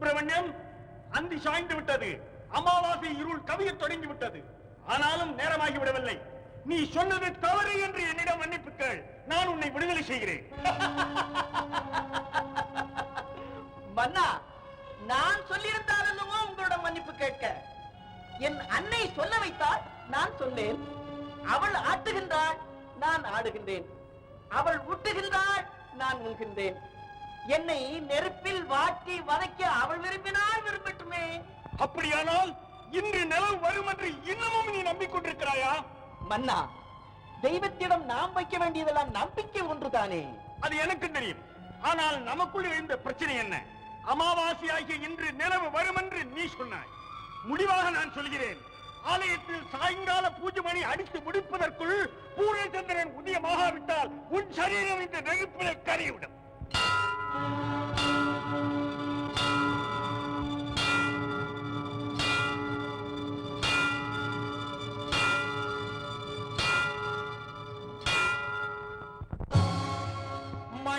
சுப்பிரமணியம் அந்தி சாய்ந்து விட்டது. அமாவாசை இருள் கவிய தொடங்கி விட்டது. ஆனாலும் நேரமாகி விடவில்லை. நீ சொன்னது தவறு என்று என்னிடம் மன்னிப்புக்கள் நான் உன்னை விடுதலை செய்கிறேன். மன்னா நான் சொல்லியிருந்தால் அல்லவோ உங்களோட மன்னிப்பு கேட்க. என் அன்னை சொல்ல வைத்தால் நான் சொன்னேன் அவள் ஆட்டுகின்றாள் நான் ஆடுகின்றேன். அவள் ஊட்டுகின்றாள் நான் உண்கின்றேன். என்னை நெருப்பில் வாட்டி வதைக்க அவள் விரும்பினால் விரும்பட்டுமே. அப்படியானால் இன்று நிலவு வரும் என்று இன்னமும் நீ நம்பிக்கொண்டிருக்கிறாயா? மன்னா தெய்வத்திடம் நாம் வைக்க வேண்டியதெல்லாம் நம்பிக்கை ஒன்றுதானே? அது எனக்கு தெரியும். ஆனால் நமக்குள் எழுந்த பிரச்சனை என்ன? அமாவாசையாகிய இன்று நிலவு வரும் என்று நீ சொன்னாய். முடிவாக நான் சொல்கிறேன். ஆலயத்தில் சாயங்கால பூஜை மணி அடித்து முடிப்பதற்குள் பூரணச்சந்திரன் உதயமாகாவிட்டால் உன் சரீரம் இந்த நெருப்பிலே கரைவிடும்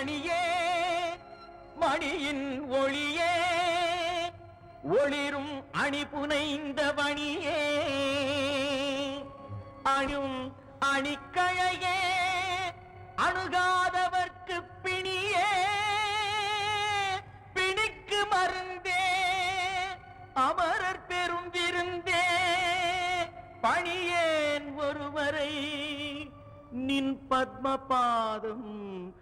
மணியே மணியின் ஒளியே ஒளிரும் அணி புனைந்த மணியே அணும் அணிக்கழையே அணுகாதவர்க்கு பிணியே. பிணிக்கு மருந்தே அமரர் பெரும் விருந்தே பணியேன் ஒருவரை நின் பத்மபாதம் பாதம்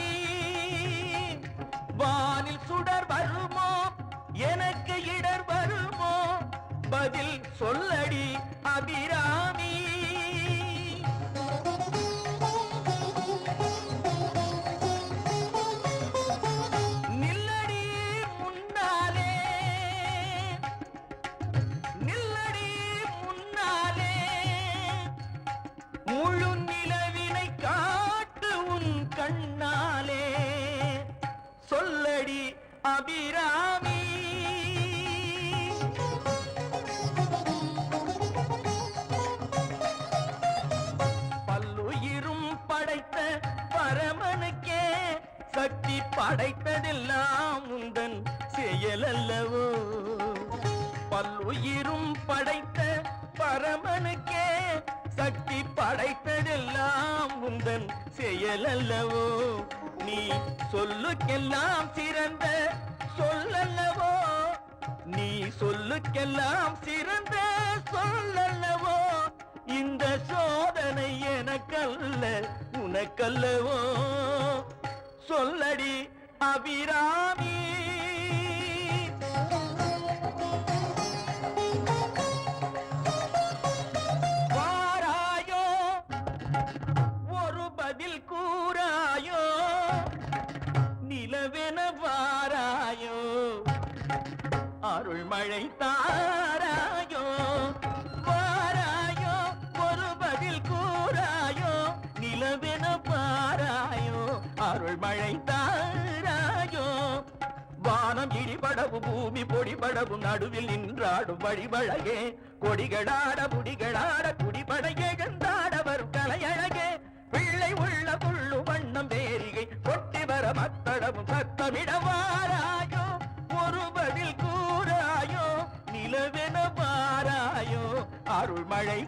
பதில் சொல்லடி அபிராமி. நில்லடி முன்னாலே நில்லடி முன்னாலே. முழு நிலவினை காட்டு உன் கண்ணாலே. சொல்லடி அபிராமி படைத்ததெல்லாம் உந்தன் செயலல்லவோ? பல்லுயிரும் படைத்த பரமனுக்கே சக்தி படைத்ததெல்லாம் உந்தன் செயலல்லவோ? நீ சொல்லுக்கெல்லாம் சிறந்த சொல்லல்லவோ? நீ சொல்லுக்கெல்லாம் சிறந்த சொல்லல்லவோ? இந்த சோதனை எனக்கல்ல உனக்கல்லவோ? சொல்லடி அபிராமி. வாராயோ ஒரு பதில் கூறாயோ நிலவென வாராயோ. அருள்மழை தார மழை தாராயோ வானம் இடிபடவு பூமி பொடிபடவு நடுவில் நின்றாடும் வழிபழகே கொடிகளாட முடிகளாட குடிபட எழுந்தாட கலையழகே. பிள்ளை உள்ள புள்ளு வண்ணம் வேரிகை கொட்டி வர மத்தடவும் சத்தமிடவாராயோ? ஒரு பதில் கூறாயோ? நிலவென பாராயோ அருள் மழை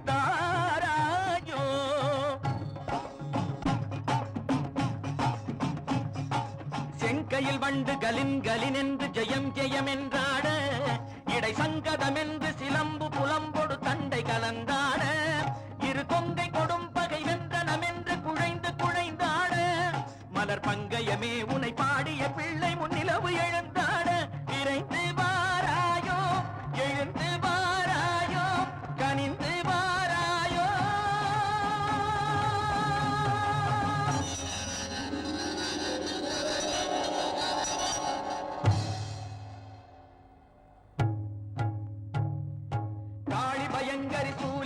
செங்கையில் வண்டு கலின் கலின் என்று ஜெயம் ஜெயம் என்றாட. இடை சங்கதம் என்று சிலம்பு புலம்பொடு தண்டை கலந்தாட. இரு கொங்கை கொடும் பகை வென்றனம் என்று குழைந்து குழைந்தாட. மலர் பங்கயமே உனை பாடிய பிள்ளை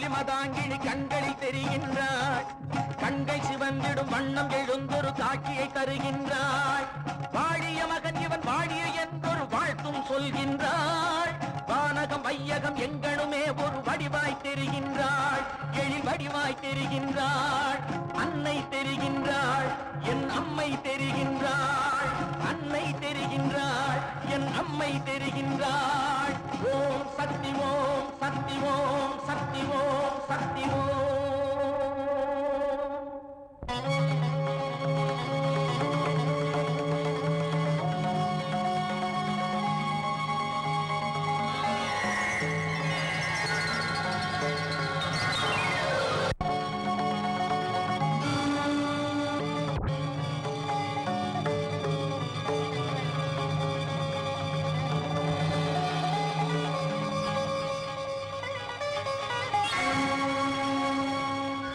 மதாங்கிழி கண்களில் தெரிகின்றாள் கண்கை சிவந்திடும் வண்ணம் எழுந்தொரு காட்சியை தருகின்றாய். வாழிய மகன் இவன் வாழிய என்றொரு வாழ்த்தும் சொல்கின்றாள் வானகம் வையகம் எங்களுமே ஒரு வடிவாய் தெரிகின்றாள் எழில் வடிவாய் தெரிகின்றாள் அன்னை தெரிகின்றாள் என் அம்மை தெரிகின்றாள் அன்னை தெரிகின்றாள் என் அம்மை தெரிகின்றாள் ஓம் சக்தி ஓம் சக்தி ஓம்